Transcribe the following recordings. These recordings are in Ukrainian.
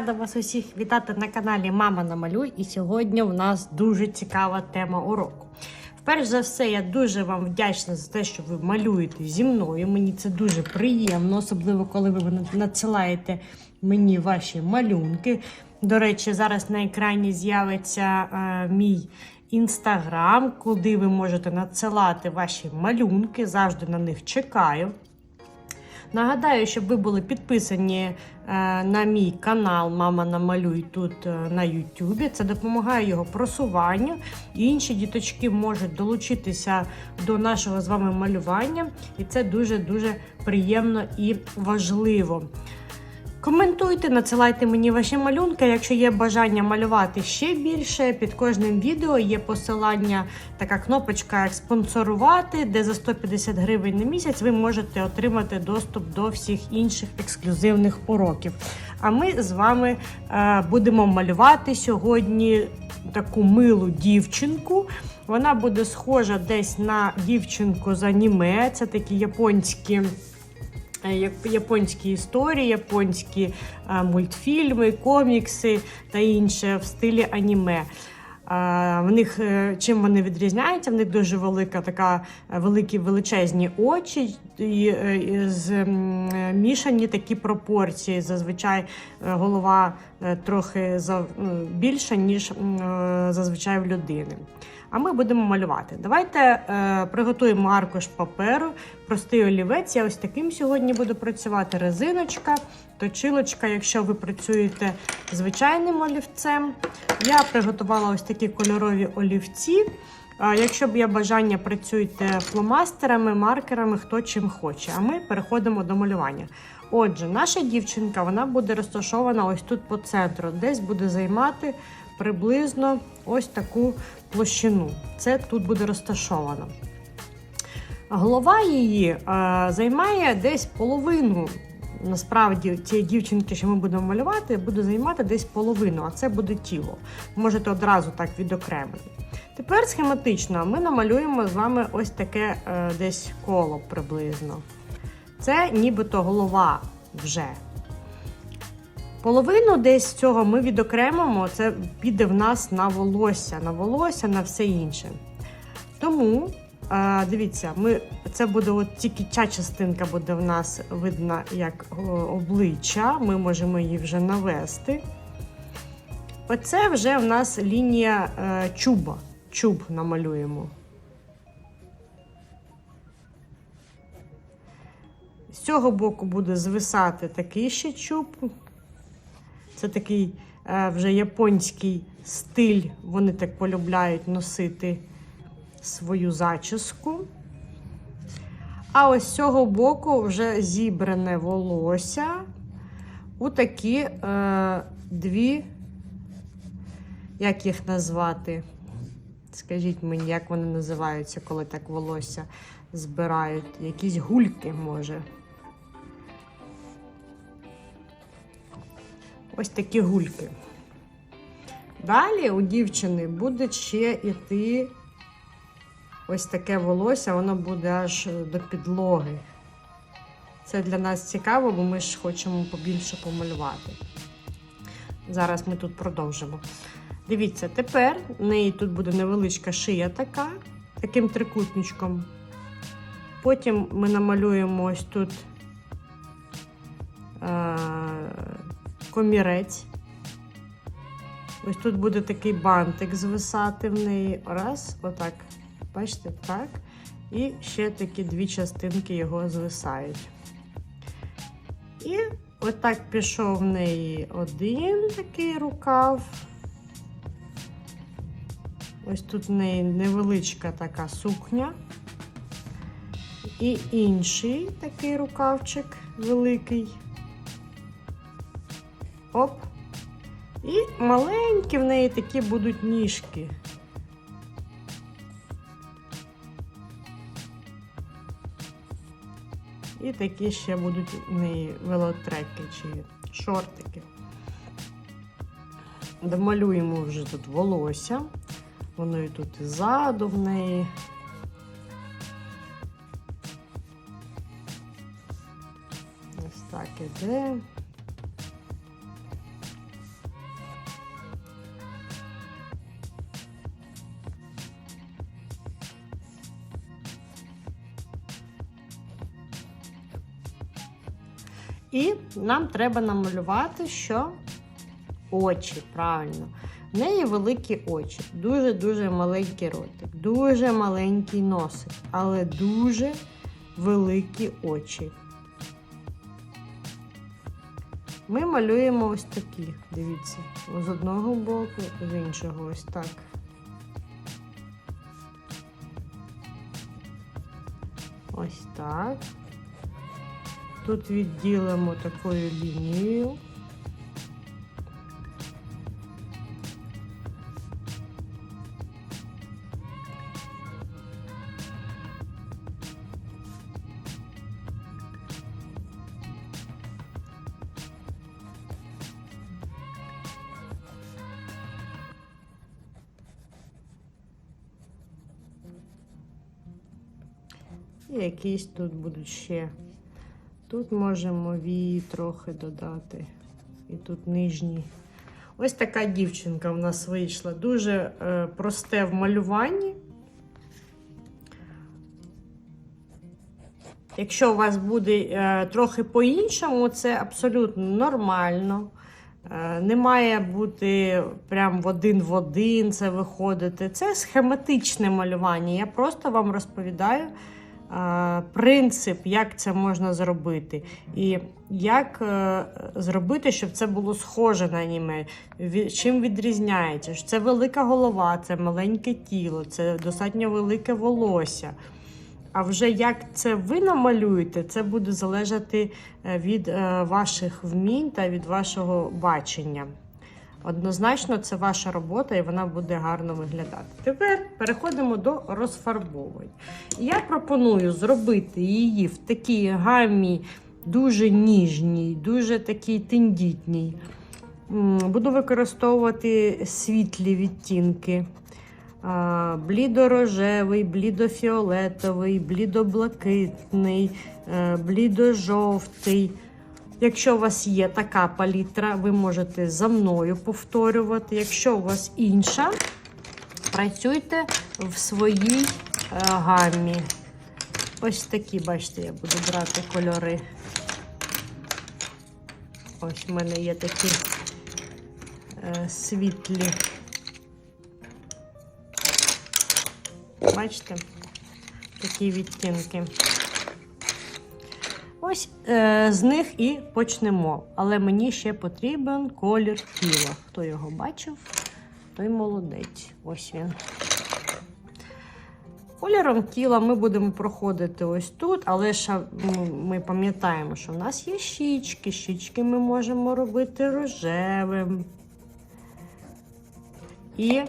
рада вас усіх вітати на каналі Мама Намалюй. І сьогодні у нас дуже цікава тема уроку. Перш за все, я дуже вам вдячна за те, що ви малюєте зі мною. Мені це дуже приємно, особливо коли ви надсилаєте мені ваші малюнки. До речі, зараз на екрані з'явиться е, мій інстаграм, куди ви можете надсилати ваші малюнки. Завжди на них чекаю. Нагадаю, щоб ви були підписані е, на мій канал Мама намалюй тут е, на Ютубі. Це допомагає його просуванню. І інші діточки можуть долучитися до нашого з вами малювання, і це дуже-дуже приємно і важливо. Коментуйте, надсилайте мені ваші малюнки. Якщо є бажання малювати ще більше, під кожним відео є посилання, така кнопочка як спонсорувати, де за 150 гривень на місяць ви можете отримати доступ до всіх інших ексклюзивних уроків. А ми з вами е, будемо малювати сьогодні таку милу дівчинку. Вона буде схожа десь на дівчинку з аніме. Це такі японські. Е, японські історії, японські е, мультфільми, комікси та інше в стилі аніме. Е, в них чим вони відрізняються? В них дуже велика така великі величезні очі і, е, і з м, е, мішані такі пропорції. Зазвичай е, голова е, трохи більша, ніж е, зазвичай в людини. А ми будемо малювати. Давайте приготуємо аркуш паперу, простий олівець. Я ось таким сьогодні буду працювати. Резиночка, точилочка, якщо ви працюєте звичайним олівцем. Я приготувала ось такі кольорові олівці. А Якщо б є бажання, працюйте фломастерами, маркерами, хто чим хоче. А ми переходимо до малювання. Отже, наша дівчинка вона буде розташована ось тут по центру, десь буде займати приблизно ось таку площину. Це тут буде розташовано. Голова її е, займає десь половину. Насправді цієї дівчинки, що ми будемо малювати, буде займати десь половину, а це буде тіло. Можете одразу так відокремити. Тепер схематично ми намалюємо з вами ось таке е, десь коло приблизно. Це нібито голова вже. Половину десь цього ми відокремимо, це піде в нас на волосся, на волосся, на все інше. Тому, е, дивіться, ми, це буде от тільки ця частинка буде в нас видна як обличчя, ми можемо її вже навести. Оце вже в нас лінія е, чуба. Чуб намалюємо. З цього боку буде звисати такий ще чуб. Це такий е, вже японський стиль. Вони так полюбляють носити свою зачіску. А ось з цього боку вже зібране волосся у такі е, дві, як їх назвати? Скажіть мені, як вони називаються, коли так волосся збирають? Якісь гульки, може. Ось такі гульки. Далі у дівчини буде ще йти ось таке волосся, воно буде аж до підлоги. Це для нас цікаво, бо ми ж хочемо побільше помалювати. Зараз ми тут продовжимо. Дивіться, тепер в неї тут буде невеличка шия така, таким трикутничком. Потім ми намалюємо ось тут. Е комірець. Ось тут буде такий бантик звисати в неї. Раз, отак. Бачите, так. І ще такі дві частинки його звисають. І отак пішов в неї один такий рукав. Ось тут в неї невеличка така сукня. І інший такий рукавчик великий. Оп. І маленькі в неї такі будуть ніжки. І такі ще будуть в неї велотреки чи шортики. Домалюємо вже тут волосся воно і тут і ззаду в неї. Ось так іде. І нам треба намалювати, що очі правильно. В неї великі очі, дуже-дуже маленький ротик, дуже маленький носик, але дуже великі очі. Ми малюємо ось такі, дивіться, з одного боку, з іншого ось так. Ось так. Тут відділимо такою лінією. І якісь тут будуть ще. Тут можемо вії трохи додати. І тут нижні. Ось така дівчинка в нас вийшла. Дуже е, просте в малюванні. Якщо у вас буде е, трохи по-іншому, це абсолютно нормально. Е, не має бути прям в один в один це виходити. Це схематичне малювання. Я просто вам розповідаю принцип, як це можна зробити. І як е, зробити, щоб це було схоже на аніме. Чим відрізняється? Це велика голова, це маленьке тіло, це достатньо велике волосся. А вже як це ви намалюєте, це буде залежати е, від е, ваших вмінь та від вашого бачення. Однозначно, це ваша робота і вона буде гарно виглядати. Тепер переходимо до розфарбовань. Я пропоную зробити її в такій гамі дуже ніжній, дуже такій тендітній. Буду використовувати світлі відтінки. Блідорожевий, блідофіолетовий, блідоблакитний, е, блідожовтий. Якщо у вас є така палітра, ви можете за мною повторювати. Якщо у вас інша, працюйте в своїй е, гамі. Ось такі, бачите, я буду брати кольори. Ось в мене є такі е, світлі. Бачите? Такі відтінки. Ось е, з них і почнемо. Але мені ще потрібен колір тіла. Хто його бачив, той молодець. Ось він. Кольором тіла ми будемо проходити ось тут, але ще ми пам'ятаємо, що в нас є щічки. Щічки ми можемо робити рожевим. І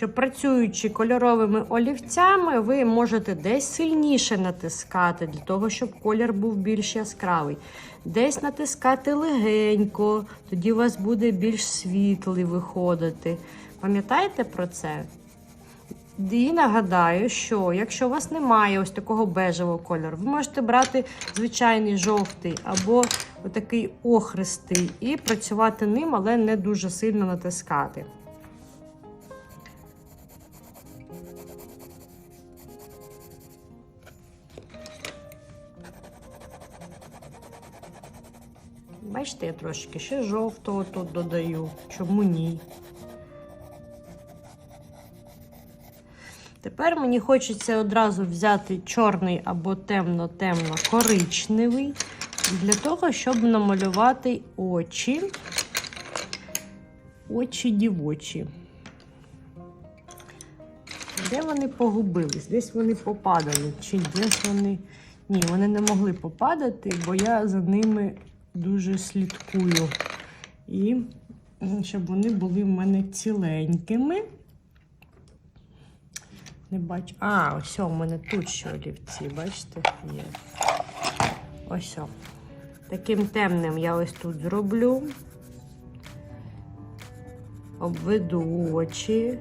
що працюючи кольоровими олівцями, ви можете десь сильніше натискати, для того, щоб колір був більш яскравий. Десь натискати легенько, тоді у вас буде більш світлий виходити. Пам'ятаєте про це? І нагадаю, що якщо у вас немає ось такого бежевого кольору, ви можете брати звичайний жовтий або такий охристий і працювати ним, але не дуже сильно натискати. Бачите, я трошки ще жовтого тут додаю. Чому ні? Тепер мені хочеться одразу взяти чорний або темно-темно коричневий для того, щоб намалювати очі. Очі дівочі. Де вони погубились? Десь вони попадали. Чи десь вони. Ні, вони не могли попадати, бо я за ними дуже слідкую. І щоб вони були в мене ціленькими. Не бачу. А, ось у мене тут ще олівці, бачите? Є. Ось. о. Таким темним я ось тут зроблю. Обведу очі.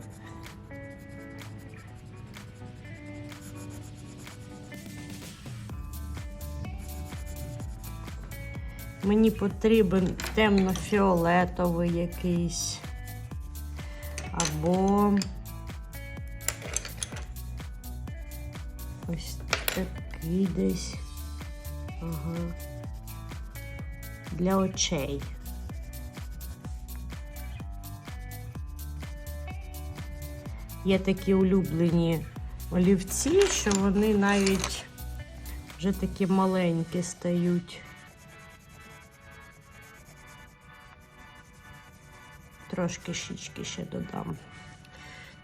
Мені потрібен темно-фіолетовий якийсь. Або ось такий десь. Ага. для очей. Є такі улюблені олівці, що вони навіть вже такі маленькі стають. Трошки щічки ще додам.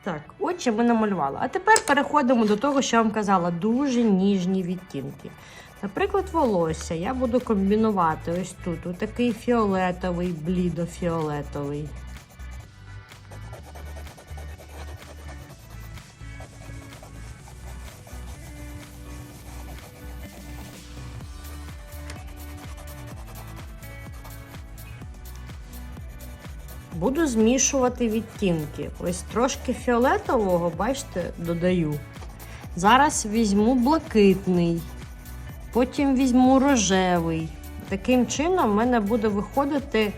Так, очі ми намалювали. А тепер переходимо до того, що я вам казала, дуже ніжні відтінки. Наприклад, волосся я буду комбінувати ось тут. Отакий фіолетовий, блідофіолетовий. Змішувати відтінки. Ось трошки фіолетового, бачите, додаю. Зараз візьму блакитний, потім візьму рожевий. Таким чином в мене буде виходити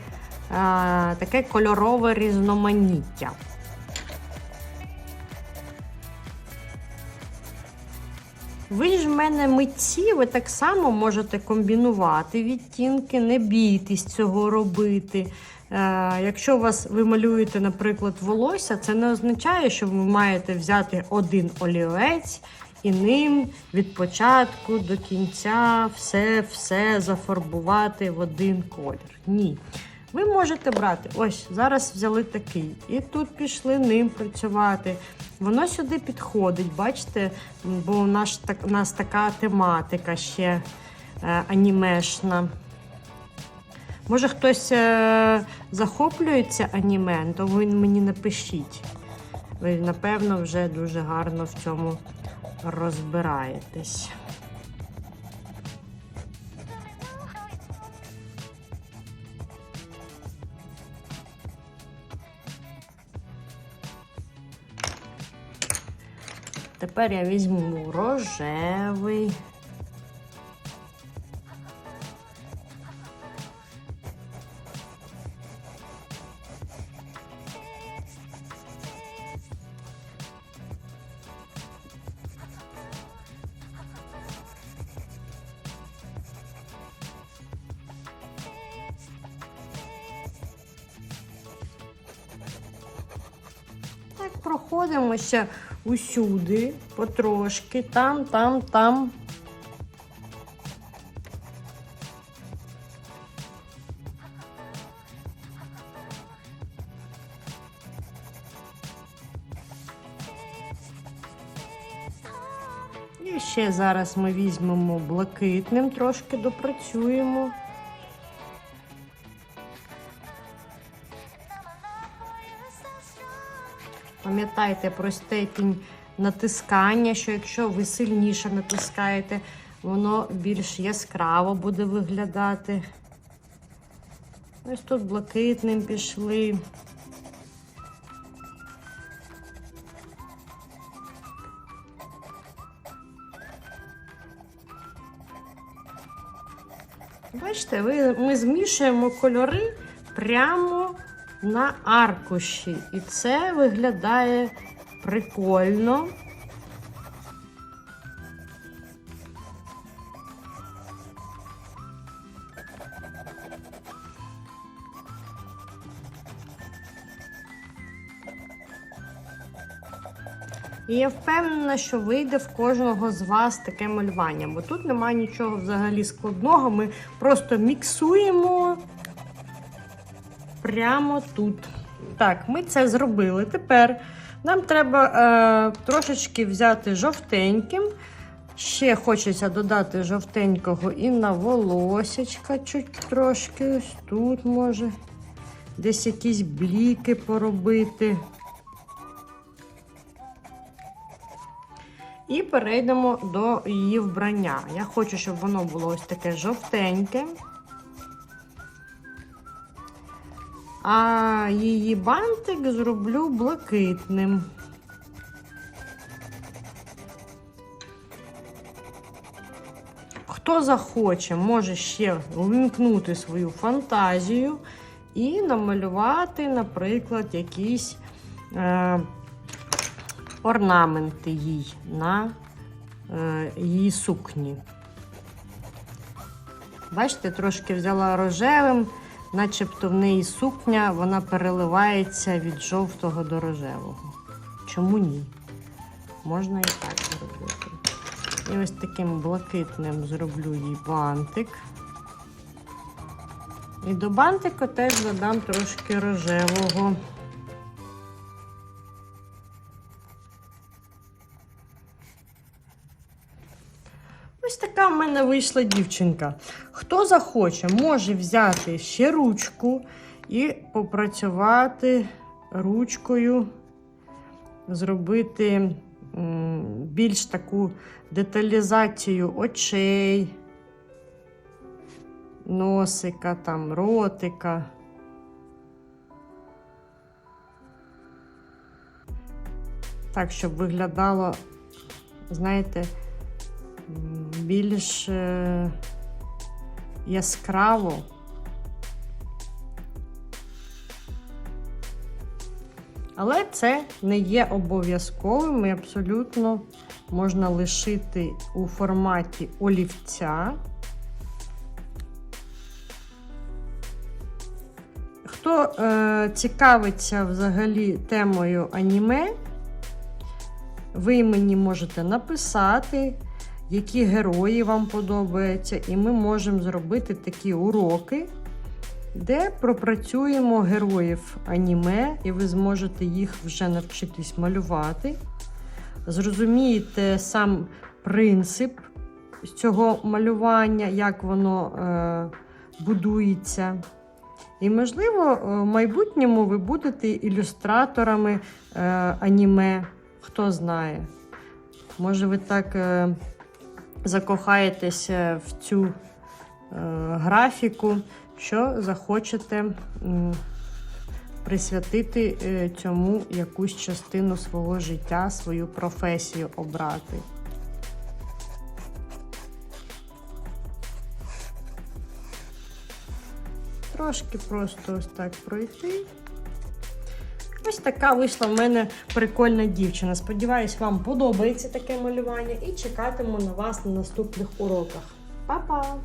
а, таке кольорове різноманіття. Ви ж в мене митці, ви так само можете комбінувати відтінки, не бійтесь цього робити. Е, якщо вас ви малюєте, наприклад, волосся, це не означає, що ви маєте взяти один олівець і ним від початку до кінця все-все зафарбувати в один колір. Ні. Ви можете брати, ось зараз взяли такий, і тут пішли ним працювати. Воно сюди підходить, бачите, бо у нас, так, у нас така тематика ще е, анімешна. Може, хтось е, захоплюється аніме, то ви мені напишіть. Ви, напевно, вже дуже гарно в цьому розбираєтесь. Тепер я візьму рожевий. Так, проходимося усюди, потрошки, там, там, там. І ще зараз ми візьмемо блакитним, трошки допрацюємо. Пам'ятайте про степінь натискання, що якщо ви сильніше натискаєте, воно більш яскраво буде виглядати. Ось тут блакитним пішли. Бачите, ми змішуємо кольори прямо на аркуші. І це виглядає прикольно. І я впевнена, що вийде в кожного з вас таке малювання, бо тут немає нічого взагалі складного. Ми просто міксуємо прямо тут. Так, ми це зробили. Тепер нам треба е, трошечки взяти жовтеньким. Ще хочеться додати жовтенького і на волосечка чуть трошки. Ось тут може десь якісь бліки поробити. І перейдемо до її вбрання. Я хочу, щоб воно було ось таке жовтеньке. А її бантик зроблю блакитним. Хто захоче, може ще вимкнути свою фантазію і намалювати, наприклад, якісь е, орнаменти їй на е, її сукні. Бачите, трошки взяла рожевим, начебто в неї сукня, вона переливається від жовтого до рожевого. Чому ні? Можна і так зробити. І ось таким блакитним зроблю їй бантик. І до бантика теж додам трошки рожевого. Ось така в мене вийшла дівчинка. Хто захоче, може взяти ще ручку і попрацювати ручкою, зробити більш таку деталізацію очей, носика, там, ротика. Так, щоб виглядало, знаєте, більш яскраво. Але це не є обов'язковим і абсолютно можна лишити у форматі олівця. Хто е, цікавиться взагалі темою аніме, ви мені можете написати, які герої вам подобаються, і ми можемо зробити такі уроки, де пропрацюємо героїв аніме, і ви зможете їх вже навчитись малювати. Зрозумієте сам принцип цього малювання, як воно е, будується. І, можливо, в майбутньому ви будете ілюстраторами е, аніме, хто знає. Може, ви так е, закохаєтеся в цю е, графіку, що захочете м, присвятити е, цьому якусь частину свого життя, свою професію обрати. Трошки просто ось так пройти. Ось така вийшла в мене прикольна дівчина. Сподіваюсь, вам подобається таке малювання і чекатиму на вас на наступних уроках. Па-па!